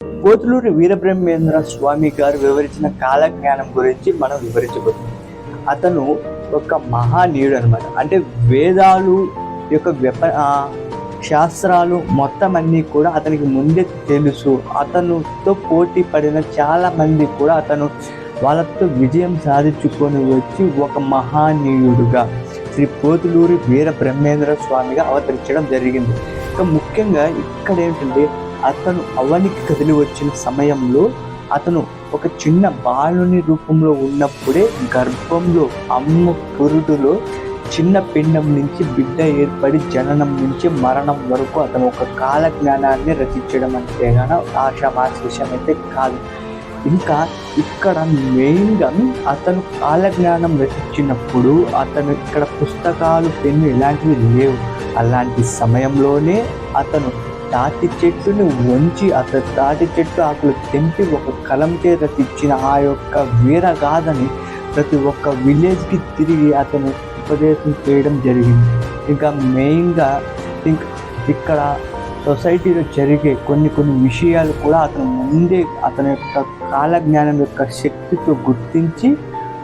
పోతులూరి వీరబ్రహ్మేంద్ర స్వామి గారు వివరించిన కాలజ్ఞానం గురించి మనం వివరించబోతున్నాం. అతను ఒక మహానీయుడు అనమాట అంటే వేదాలు యొక్క వెప శాస్త్రాలు మొత్తం అన్నీ కూడా అతనికి ముందే తెలుసు. అతనుతో పోటీ పడిన చాలా మంది కూడా అతను వాళ్ళతో విజయం సాధించుకొని వచ్చి ఒక మహానీయుడుగా శ్రీ పోతులూరి వీర బ్రహ్మేంద్ర స్వామిగా అవతరించడం జరిగింది. ఇక ముఖ్యంగా ఇక్కడ ఏంటంటే అతను అవనికి కదిలి వచ్చిన సమయంలో అతను ఒక చిన్న బాలుని రూపంలో ఉన్నప్పుడే గర్భంలో అమ్మ పురుడులో చిన్న పిండం నుంచి బిడ్డ ఏర్పడి జననం నుంచి మరణం వరకు అతను ఒక కాల జ్ఞానాన్ని రచించడం అంటే గాన విషయం అయితే కాదు. ఇంకా ఇక్కడ మెయిన్గా అతను కాల జ్ఞానం రచించినప్పుడు అతను ఇక్కడ పుస్తకాలు పెన్ను ఇలాంటివి లేవు. అలాంటి సమయంలోనే అతను తాటి చెట్టుని వంచి అతను తాటి చెట్టు ఆకులు తెంపి ఒక కలం చేత తెచ్చిన ఆ యొక్క వీరగాథని ప్రతి ఒక్క విలేజ్కి తిరిగి అతను ఉపదేశం చేయడం జరిగింది. ఇంకా మెయిన్గా ఇంక్ ఇక్కడ సొసైటీలో జరిగే కొన్ని కొన్ని విషయాలు కూడా అతను ముందే అతని యొక్క కాలజ్ఞానం యొక్క శక్తితో గుర్తించి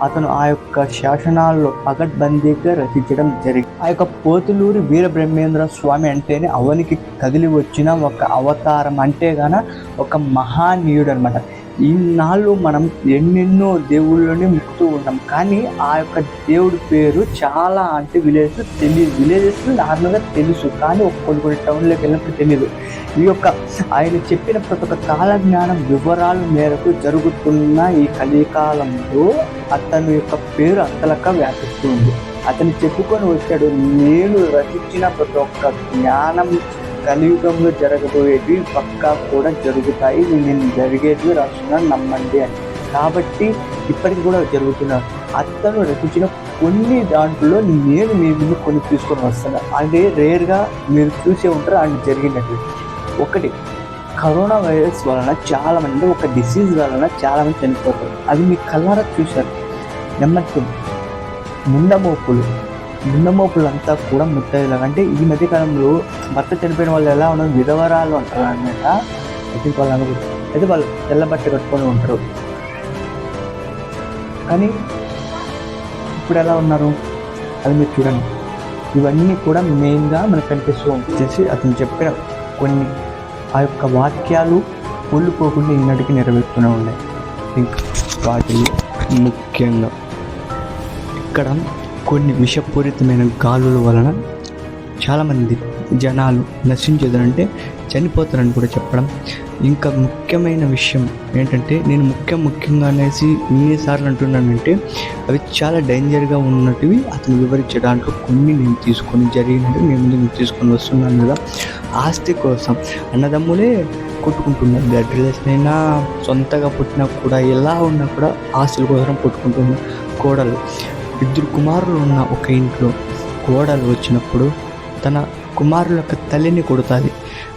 అతను ఆ యొక్క శాసనాల్లో పకడ్బందీగా రచించడం జరిగింది. ఆ యొక్క పోతులూరి వీరబ్రహ్మేంద్ర స్వామి అంటేనే అవనికి కదిలి వచ్చిన ఒక అవతారం అంటే గాన ఒక మహానీయుడు అనమాట ఇన్నాళ్ళు మనం ఎన్నెన్నో దేవుళ్ళని ముక్కుతూ ఉంటాం కానీ ఆ యొక్క దేవుడి పేరు చాలా అంటే విలేజ్ తెలియదు విలేజెస్ నార్మల్గా తెలుసు. కానీ ఒక కొన్ని కొన్ని టౌన్లోకి వెళ్ళినప్పుడు తెలియదు ఈ యొక్క ఆయన చెప్పిన ప్రతి ఒక్క కాలజ్ఞానం వివరాల మేరకు జరుగుతున్న ఈ కలికాలంలో అతని యొక్క పేరు అంతలక వ్యాపిస్తుంది. అతను చెప్పుకొని వచ్చాడు నేను రచించిన ప్రతి ఒక్క జ్ఞానం కలియుగంలో జరగబోయేవి పక్కా కూడా జరుగుతాయి. నేను జరిగేది రాస్తున్నాను నమ్మండి అని. కాబట్టి ఇప్పటికి కూడా జరుగుతున్నారు అతను రచించిన కొన్ని దాంట్లో నేను మీ ముందు కొన్ని తీసుకొని వస్తాను అంటే రేర్గా మీరు చూసే ఉంటారు అది జరిగినట్టు. ఒకటి కరోనా వైరస్ వలన చాలా మంది ఒక డిసీజ్ వలన చాలా మంది చనిపోతారు. అది మీ కళ్ళారా చూశారు? నెంబర్ టూ ముండమోపులు ముండమోపులంతా కూడా ముత్తైదులు అంటే ఈ మధ్య కాలంలో భర్త చనిపోయిన వాళ్ళు ఎలా ఉన్నారు? విధవరాలు అంటారు అనమాట అయితే వాళ్ళు అనుకుంటారు అయితే వాళ్ళు తెల్ల బట్ట కట్టుకొని ఉంటారు. కానీ ఇప్పుడు ఎలా ఉన్నారు? అది మీరు చూడండి. ఇవన్నీ కూడా మెయిన్గా మనకు కనిపిస్తూ వచ్చేసి అతను చెప్పిన కొన్ని ఆ యొక్క వాక్యాలు కోల్పోకుండా ఈనాటికి నెరవేరుతూనే ఉన్నాయి. ఇంకా వాటిలో ముఖ్యంగా ఇక్కడ కొన్ని విషపూరితమైన గాలుల వలన చాలామంది జనాలు నశించేదంటే చనిపోతారని కూడా చెప్పడం. ఇంకా ముఖ్యమైన విషయం ఏంటంటే నేను ముఖ్యం ముఖ్యంగా అనేసి ఇన్నిసార్లు అంటున్నానంటే అవి చాలా డేంజర్గా ఉన్నటివి అతను వివరించే దాంట్లో కొన్ని నేను తీసుకొని జరిగినట్టు నేను ముందు నేను తీసుకొని వస్తున్నాను కదా. ఆస్తి కోసం అన్నదమ్ములే కొట్టుకుంటున్నారు. బ్లడ్ రిలేషన్ అయినా సొంతగా పుట్టినా కూడా ఎలా ఉన్నా కూడా ఆస్తుల కోసం కొట్టుకుంటున్నారు కోడలు. ఇద్దరు కుమారులు ఉన్న ఒక ఇంట్లో కోడలు వచ్చినప్పుడు తన కుమారుల యొక్క తల్లిని కొడుతుంది.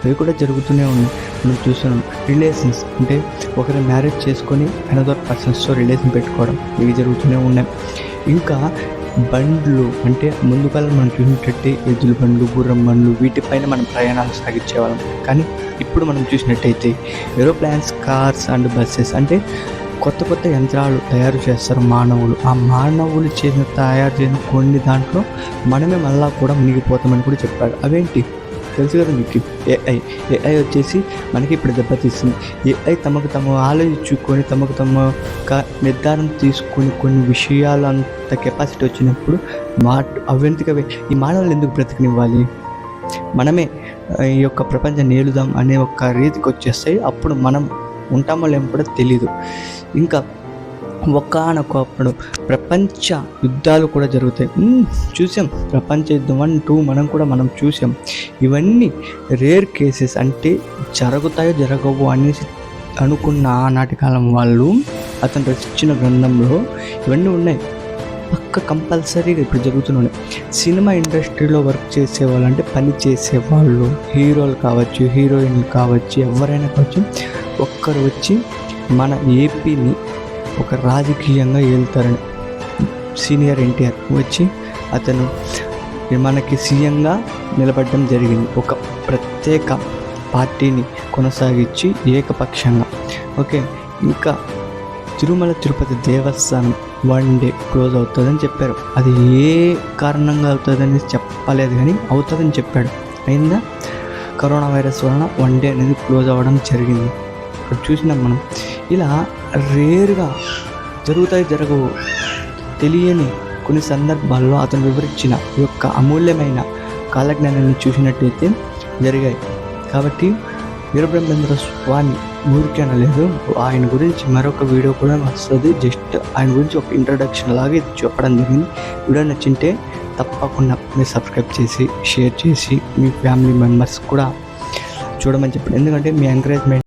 అవి కూడా జరుగుతూనే ఉన్నాయి. మనం చూస్తున్నాం రిలేషన్స్. అంటే ఒకరి మ్యారేజ్ చేసుకొని అనదర్ పర్సన్స్తో రిలేషన్ పెట్టుకోవడం ఇవి జరుగుతూనే ఉన్నాయి. ఇంకా బండ్లు అంటే ముందు కాలం మనం చూసినట్టయితే ఎద్దుల బండ్లు గుర్రం బండ్లు వీటిపైన మనం ప్రయాణాలు సాగించేవాళ్ళం. కానీ ఇప్పుడు మనం చూసినట్టయితే ఏరోప్లాన్స్ కార్స్ అండ్ బస్సెస్ అంటే కొత్త కొత్త యంత్రాలు తయారు చేస్తారు మానవులు. ఆ మానవులు చేసిన తయారు చేసిన కొన్ని దాంట్లో మనమే మళ్ళా కూడా మునిగిపోతామని కూడా చెప్పాడు. అవేంటి? తెలుసు కదా మీకు? ఏఐ ఏఐ వచ్చేసి మనకి ఇప్పుడు దెబ్బతీస్తుంది. ఏఐ తమకు తమ ఆలోచించుకొని తమకు తమ నిర్ధారణ తీసుకొని కొన్ని విషయాలు అంత కెపాసిటీ వచ్చినప్పుడు మా అవంతికవే? ఈ మానవులు ఎందుకు బ్రతికనివ్వాలి? మనమే ఈ యొక్క ప్రపంచాన్ని ఏలుదాం అనే ఒక రీతికి వచ్చేస్తాయి అప్పుడు మనం ఉంటామో లేమో కూడా తెలీదు. ఇంకా ఒకానొకప్పుడు ప్రపంచ యుద్ధాలు కూడా జరుగుతాయి. చూసాం. ప్రపంచ యుద్ధం వన్ టూ మనం కూడా మనం చూసాం. ఇవన్నీ రేర్ కేసెస్ అంటే జరుగుతాయో జరగవు అనేసి అనుకున్న ఆనాటి కాలం వాళ్ళు అతను రచించిన గ్రంథంలో ఇవన్నీ ఉన్నాయి. పక్క కంపల్సరీగా ఇప్పుడు జరుగుతున్నాయి సినిమా ఇండస్ట్రీలో వర్క్ చేసేవాళ్ళు అంటే పని చేసేవాళ్ళు హీరోలు కావచ్చు హీరోయిన్లు కావచ్చు ఎవరైనా కావచ్చు ఒక్కరు వచ్చి మన ఏపీని ఒక రాజకీయంగా ఏలుతారని సీనియర్ ఎన్టీఆర్ వచ్చి అతను మనకి సీఎంగా నిలబడడం జరిగింది. ఒక ప్రత్యేక పార్టీని కొనసాగించి ఏకపక్షంగా. ఓకే ఇంకా తిరుమల తిరుపతి దేవస్థానం వన్ డే క్లోజ్ అవుతుందని చెప్పారు. అది ఏ కారణంగా అవుతుందని చెప్పలేదు కానీ అవుతుందని చెప్పాడు. అయిందా? కరోనా వైరస్ వలన వన్ డే అనేది క్లోజ్ అవ్వడం జరిగింది. ఇక్కడ చూసినాం మనం. ఇలా రేరుగా జరుగుతాయి జరగవు. తెలియని కొన్ని సందర్భాల్లో అతను వివరించిన ఈ యొక్క అమూల్యమైన కాలజ్ఞానాన్ని చూసినట్టయితే జరిగాయి. కాబట్టి వీరబ్రహ్మేంద్ర స్వామి ఊరికే అనలేదు ఆయన గురించి మరొక వీడియో కూడా వస్తుంది. జస్ట్ ఆయన గురించి ఒక ఇంట్రడక్షన్ లాగా ఇది చెప్పడం జరిగింది. వీడియో నచ్చింటే తప్పకుండా మీరు సబ్స్క్రైబ్ చేసి షేర్ చేసి మీ ఫ్యామిలీ మెంబర్స్ కూడా చూడమని చెప్పండి. ఎందుకంటే మీ ఎంకరేజ్మెంట్